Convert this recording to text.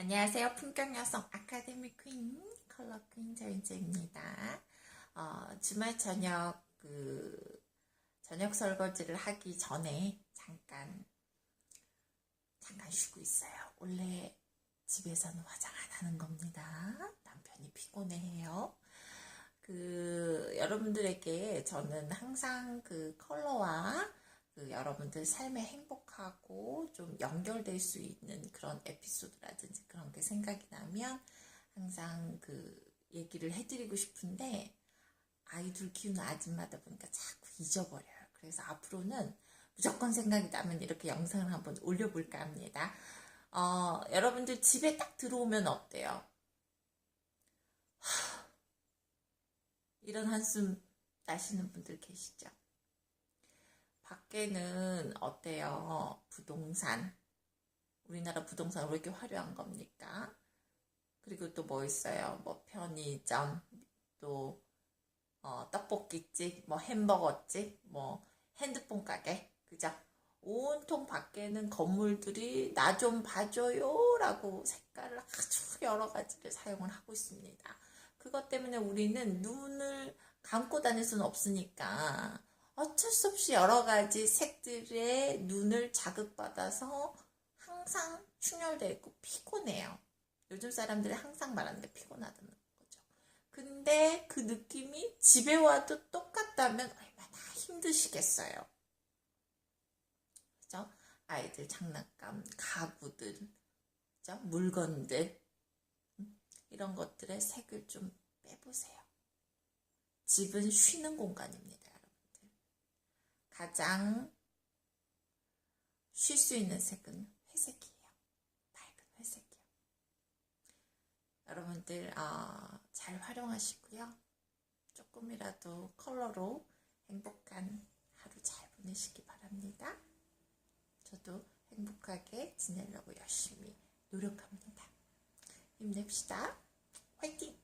안녕하세요. 품격 여성 아카데미 퀸 컬러 퀸 저인재입니다. 어, 주말 저녁 그 저녁 설거지를 하기 전에 잠깐 잠깐 쉬고 있어요. 원래 집에서는 화장 안 하는 겁니다. 남편이 피곤해해요. 그 여러분들에게 저는 항상 그 컬러와 그 여러분들 삶에 행복하고 좀 연결될 수 있는 그런 에피소드라 게 생각이 나면 항상 그 얘기를 해드리고 싶은데 아이들 키우는 아줌마다 보니까 자꾸 잊어버려요. 그래서 앞으로는 무조건 생각이 나면 이렇게 영상을 한번 올려볼까 합니다. 어, 여러분들 집에 딱 들어오면 어때요? 하, 이런 한숨 나시는 분들 계시죠? 밖에는 어때요? 부동산. 우리나라 부동산 왜 이렇게 화려한 겁니까? 그리고 또 뭐 있어요? 뭐 편의점, 또 어, 떡볶이집, 뭐 햄버거집, 뭐 핸드폰 가게, 그죠? 온통 밖에는 건물들이 나 좀 봐줘요 라고 색깔을 아주 여러 가지를 사용을 하고 있습니다. 그것 때문에 우리는 눈을 감고 다닐 수는 없으니까 어쩔 수 없이 여러 가지 색들의 눈을 자극받아서 항상 충혈되어 있고 피곤해요. 요즘 사람들이 항상 말하는데 피곤하다는 거죠. 근데 그 느낌이 집에 와도 똑같다면 얼마나 힘드시겠어요. 그죠? 아이들 장난감, 가구들, 그죠? 물건들, 음? 이런 것들의 색을 좀 빼보세요. 집은 쉬는 공간입니다, 여러분들. 가장 쉴 수 있는 색은 회색이에요. 밝은 회색이요. 여러분들 어, 잘 활용하시고요. 조금이라도 컬러로 행복한 하루 잘 보내시기 바랍니다. 저도 행복하게 지내려고 열심히 노력합니다. 힘냅시다. 화이팅!